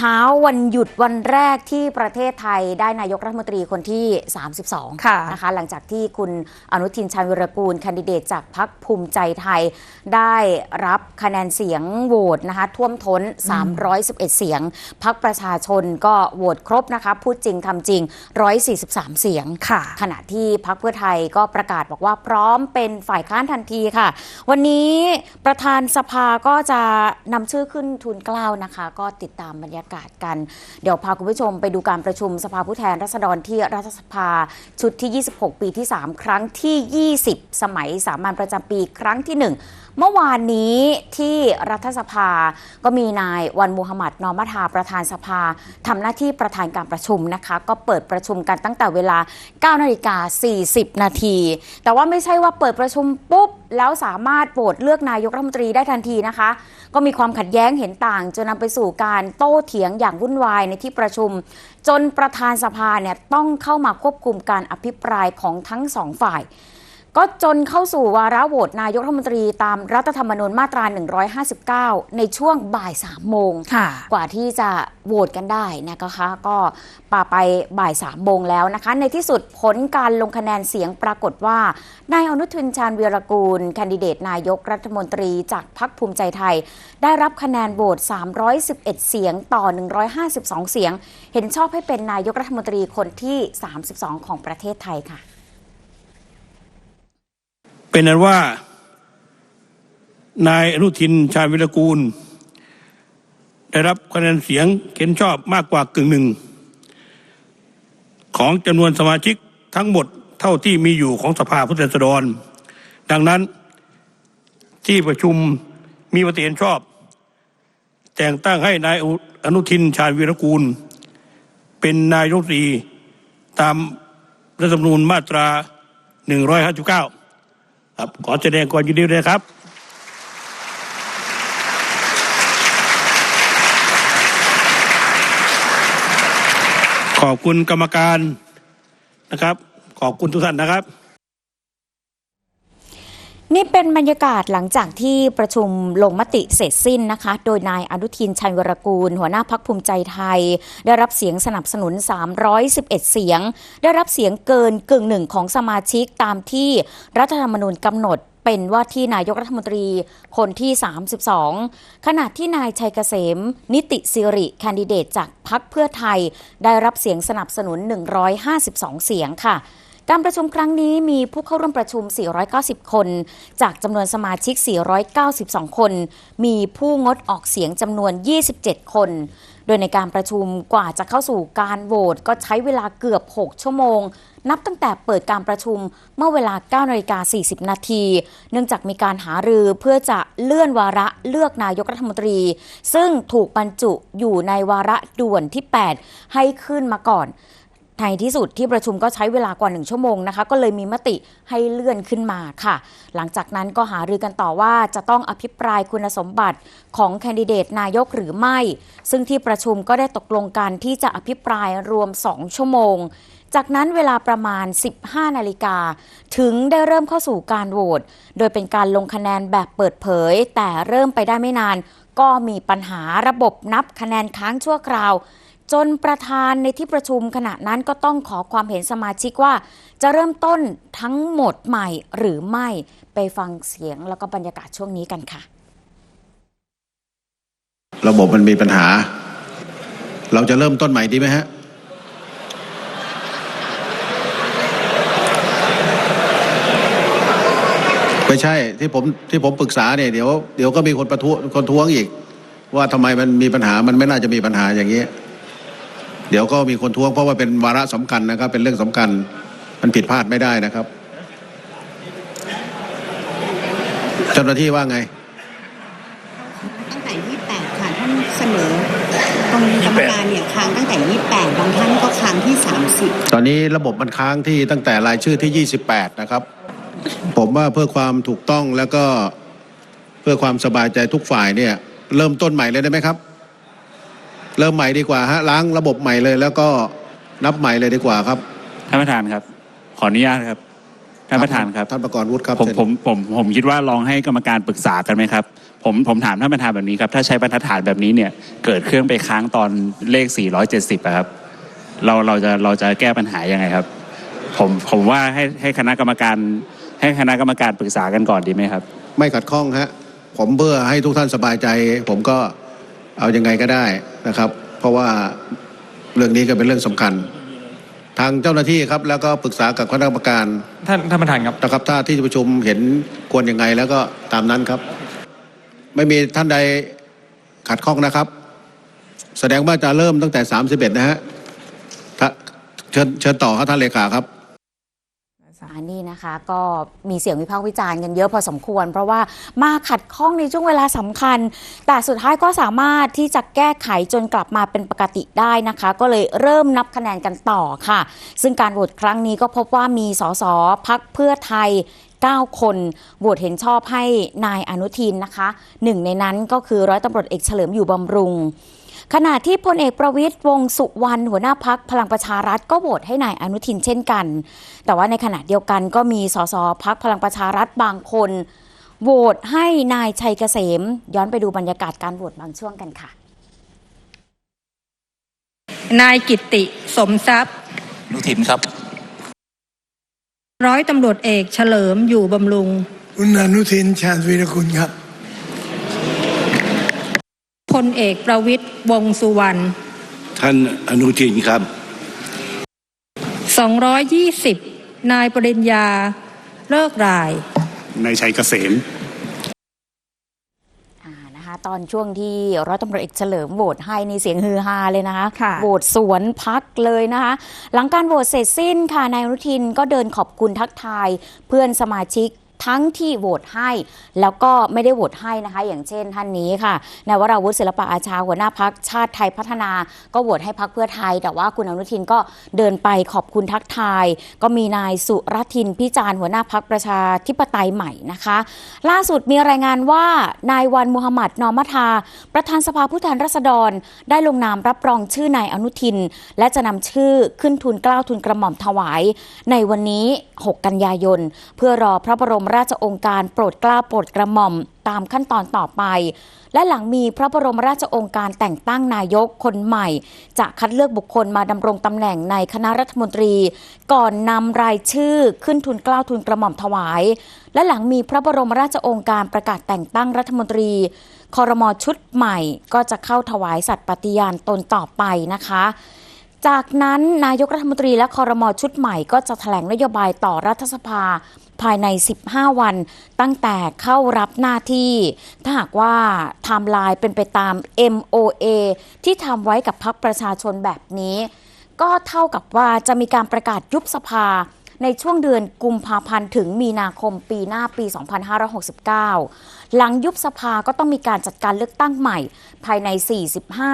ช้าวันหยุดวันแรกที่ประเทศไทยได้นายกรัฐมนตรีคนที่ 32ค่ะนะคะหลังจากที่คุณอนุทินชาญวิรกูลแคนดิเดตจากพรรคภูมิใจไทย ได้รับคะแนนเสียงโหวตนะคะท่วมท้น 311 เสียงพรรคประชาชนก็โหวตครบนะคะพูดจริงทำจริง 143 เสียงค่ะขณะที่พักเพื่อไทยก็ประกาศบอกว่าพร้อมเป็นฝ่ายค้านทันทีค่ะ วันนี้ประธานสภาก็จะนำชื่อขึ้นทุนเกล้านะคะ ก็ติดตามบรรยากาศกัน เดี๋ยวพาคุณผู้ชมไปดูการประชุมสภาผู้แทนราษฎรที่รัฐสภาชุดที่ 26 ปีที่ 3 ครั้งที่ 20 สมัยสามัญประจำปีครั้งที่ 1เมื่อวานนี้ที่รัฐสภาก็มีนายวันมูฮัมหมัดนอมทาประธานสภาทำหน้าที่ประธานการประชุมนะคะ ก็เปิดประชุมกันตั้งแต่เวลา9นาฬิกา40 นาที แต่ว่าไม่ใช่ว่าเปิดประชุมปุ๊บ แล้วสามารถโหวตเลือกนายกรัฐมนตรีได้ทันทีนะคะ ก็มีความขัดแย้งเห็นต่าง จนนำไปสู่การโต้เถียงอย่างวุ่นวายในที่ประชุม จนประธานสภาเนี่ยต้องเข้ามาควบคุมการอภิปรายของทั้งสองฝ่าย ก็จนเข้าสู่วาระโหวตนายกรัฐมนตรีตามรัฐธรรมนูญมาตรา 159 ในช่วงบ่าย3โมงค่ะกว่าที่จะโหวตกันได้นะคะ ก็ป่าไปบ่ายสามโมงแล้วนะคะ ในที่สุดผลการลงคะแนนเสียงปรากฏว่านายอนุทินชาญวีรกูลแคนดิเดตนายกรัฐมนตรีจากพรรคภูมิใจไทย ได้รับคะแนนโหวต311 เสียงต่อ 152 เสียง เห็นชอบให้เป็นนายกรัฐมนตรีคนที่ 32 ของประเทศไทยค่ะ เป็นนั้นว่านายอนุทินชาญวิรกูล ได้รับคะแนนเสียงเข็นชอบมากกว่ากึ่งหนึ่ง ของจำนวนสมาชิกทั้งหมดเท่าที่มีอยู่ของสภาผู้แทนราษฎร ดังนั้นที่ประชุมมีมติเห็นชอบ แต่งตั้งให้นายอนุทินชาญวีรกูล เป็นนายกรัฐมนตรีตามรัฐธรรมนูญมาตรา 159 ครับขอแสดงความยินดีด้วยนะครับ ขอบคุณกรรมการนะครับ ขอบคุณทุกท่านนะครับ นี่เป็นบรรยากาศหลังจากที่ประชุมลงมติเสร็จสิ้นนะคะ โดยนายอนุทินชัยวรกูล หัวหน้าพักภูมิใจไทย ได้รับเสียงสนับสนุน 311 เสียง ได้รับเสียงเกินกึ่งหนึ่งของสมาชิกตามที่รัฐธรรมนูญกำหนดเป็นว่าที่นายกรัฐมนตรีคนที่ 32 ขณะที่นายชัยเกษม นิติสิริแคนดิเดตจากพักเพื่อไทย ได้รับเสียงสนับสนุน 152 เสียงค่ะ การประชุมครั้งนี้มีผู้เข้าร่วมประชุม 490 คน จากจำนวนสมาชิก 492 คน มีผู้งดออกเสียงจำนวน 27 คน โดยในการประชุมกว่าจะเข้าสู่การโหวตก็ใช้เวลาเกือบ 6 ชั่วโมง นับตั้งแต่เปิดการประชุมเมื่อเวลา 9นาฬิกา40 นาที เนื่องจากมีการหารือเพื่อจะเลื่อนวาระเลือกนายกรัฐมนตรี ซึ่งถูกบรรจุอยู่ในวาระด่วนที่ 8 ให้ขึ้นมาก่อน ในที่สุดที่ประชุมก็ใช้เวลากว่า 1 ชั่วโมงนะคะก็เลยมีมติให้เลื่อนขึ้นมาค่ะ หลังจากนั้นก็หารือกันต่อว่าจะต้องอภิปรายคุณสมบัติของแคนดิเดตนายกหรือไม่ ซึ่งที่ประชุมก็ได้ตกลงกันที่จะอภิปรายรวม 2 ชั่วโมง จากนั้นเวลาประมาณ 15 นาฬิกา ถึงได้เริ่มเข้าสู่การโหวตโดยเป็นการลงคะแนนแบบเปิดเผย แต่เริ่มไปได้ไม่นาน ก็มีปัญหาระบบนับคะแนนค้างชั่วคราว จนประธานในที่ประชุมขณะนั้นก็ต้องขอความเห็นสมาชิกว่า จะเริ่มต้นทั้งหมดใหม่หรือไม่ไปฟังเสียงแล้วก็บรรยากาศช่วงนี้กันค่ะ ระบบมันมีปัญหา เราจะเริ่มต้นใหม่ดีไหมฮะไม่ใช่ที่ผมที่ผมปรึกษาเนี่ยเดี๋ยวเดี๋ยวก็มีคนประท้วงคนท้วงอีก ว่าทำไมมันมีปัญหามันไม่น่าจะมีปัญหาอย่างนี้ เดี๋ยวก็มีคนท้วงเพราะว่าเป็นวาระสำคัญนะครับ เป็นเรื่องสำคัญ มันผิดพลาดไม่ได้นะครับเจ้าหน้าที่ว่าไง ตั้งแต่28ค่ะท่านเสนอตรงกรรมการเนี่ยค้างตั้งแต่28บางท่านก็ค้างที่30ตอนนี้ระบบมันค้างที่ตั้งแต่รายชื่อที่28นะครับ ผมว่าเพื่อความถูกต้องแล้วก็เพื่อความสบายใจทุกฝ่ายเนี่ย เริ่มต้นใหม่เลยได้ไหมครับ เริ่มใหม่ดีกว่าฮะล้างระบบใหม่เลย แล้วก็นับใหม่เลยดีกว่าครับท่านประธานครับ ขออนุญาตครับผท่านประธานครับท่านประกรณ์วุฒิครับผมเชิญผมผมผมคิดว่าลองให้กรรมการปรึกษากันไหมครับผมผมถามท่านประธานแบบนี้ครับ ถ้าใช้บรรทัดฐานแบบนี้เนี่ย เกิดเครื่องไปค้างตอนเลข 470อะครับ เราเราจะเราจะแก้ปัญหายังไงครับ ผมผมว่าให้ให้คณะกรรมการ ให้คณะกรรมการปรึกษากันก่อนดีไหมครับ ไม่ขัดข้องฮะผมเพื่อให้ทุกท่านสบายใจ ผมก็เอายังไงก็ได้ นะครับ เพราะว่าเรื่องนี้ก็เป็นเรื่องสำคัญ ทางเจ้าหน้าที่ครับ แล้วก็ปรึกษากับคณะกรรมการท่านท่านประธานครับนะครับถ้าที่ประชุมเห็นควรยังไงแล้วก็ตามนั้นครับ ไม่มีท่านใดขัดข้องนะครับ แสดงว่าจะเริ่มตั้งแต่ 31 นะฮะถ้าเชิญเชิญต่อครับท่านเลขาครับ อันนี้นะคะก็มีเสียงวิพากษ์วิจารณ์กันเยอะพอสมควร เพราะว่ามาขัดข้องในช่วงเวลาสำคัญ แต่สุดท้ายก็สามารถที่จะแก้ไขจนกลับมาเป็นปกติได้นะคะ ก็เลยเริ่มนับคะแนนกันต่อค่ะ ซึ่งการโหวตครั้งนี้ก็พบว่ามีสสพักเพื่อไทย 9 คนโหวตเห็นชอบให้นายอนุทินนะคะหนึ่งในนั้นก็คือร้อยตำรวจเอกเฉลิมอยู่บำรุง ขณะที่พลเอกประวิตยวงษ์สุวรรณหัวหน้าพักพลังประชารัฐก็โหวตให้นายอนุทินเช่นกัน แต่ว่าในขณะเดียวกันก็มีสสพักพลังประชารัฐบางคนโหวตให้นายชัยเกษม ย้อนไปดูบรรยากาศการโหวตบางช่วงกันค่ะ นายกิตติสมทรัพย์นุทินครับ ร้อยตำรวจเอกเฉลิมอยู่บำรุง คุณอนุทินชาญวีรกุลครับ พลเอกประวิตยวงษ์สุวรรณ ท่านอนุทินครับ 220 นายปริญญา เลิกรายในชัยเกษมอ่านะคะตอนช่วงที่ร้อยตำรวจเอกเฉลิมโหวตให้ในเสียงฮือฮาเลยนะคะค่ะโหวตสวนพักเลยนะคะ หลังการโหวตเสร็จสิ้นค่ะนายอนุทินก็เดินขอบคุณทักทาย เพื่อนสมาชิก ทั้งที่โหวตให้ แล้วก็ไม่ได้โหวตให้นะคะ อย่างเช่นท่านนี้ค่ะนายวราวุฒิศิลปะอาชาหัวหน้าพักชาติไทยพัฒนา ก็โหวตให้พักเพื่อไทย แต่ว่าคุณอนุทินก็เดินไปขอบคุณทักทาย ก็มีนายสุรทินพิจารณ์หัวหน้าพักประชาธิปไตยใหม่นะคะ ล่าสุดมีรายงานว่านายวันมูฮัมหมัดนอมัทา ประธานสภาผู้แทนราษฎร ได้ลงนามรับรองชื่อนายอนุทิน และจะนำชื่อขึ้นทุนกล้าวทุนกระหม่อมถวาย ในวันนี้ 6 กันยายน เพื่อรอพระบรมราชองค์การโปรดกล้าโปรดกระหม่อมตามขั้นตอนต่อไป และหลังมีพระบรมราชองค์การแต่งตั้งนายกคนใหม่ จะคัดเลือกบุคคลมาดำรงตำแหน่งในคณะรัฐมนตรี ก่อนนำรายชื่อขึ้นทุนกล้าทุนกระหม่อมถวาย และหลังมีพระบรมราชองค์การประกาศแต่งตั้งรัฐมนตรีคอรมอชุดใหม่ก็จะเข้าถวายสัตย์ปฏิญาณตนต่อไปนะคะ จากนั้นนายกรัฐมนตรีและคอรมอชุดใหม่ก็จะแถลงนโยบายต่อรัฐสภาภายใน 15 วัน ตั้งแต่เข้ารับหน้าที่ ถ้าหากว่าไทม์ไลน์เป็นไปตาม MOA ที่ทำไว้กับพรรคประชาชนแบบนี้ ก็เท่ากับว่าจะมีการประกาศยุบสภา ในช่วงเดือนกุมภาพันธ์ถึงมีนาคมปีหน้าปี 2569 หลังยุบสภาก็ต้องมีการจัดการเลือกตั้งใหม่ ภายใน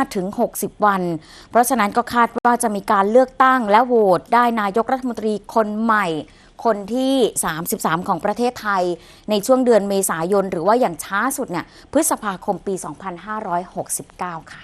45-60 วัน เพราะฉะนั้นก็คาดว่าจะมีการเลือกตั้งและโหวตได้นายกรัฐมนตรีคนใหม่คนที่ 33 ของประเทศไทย ในช่วงเดือนเมษายน หรือว่าอย่างช้าสุดเนี่ยพฤษภาคมปี 2569 ค่ะ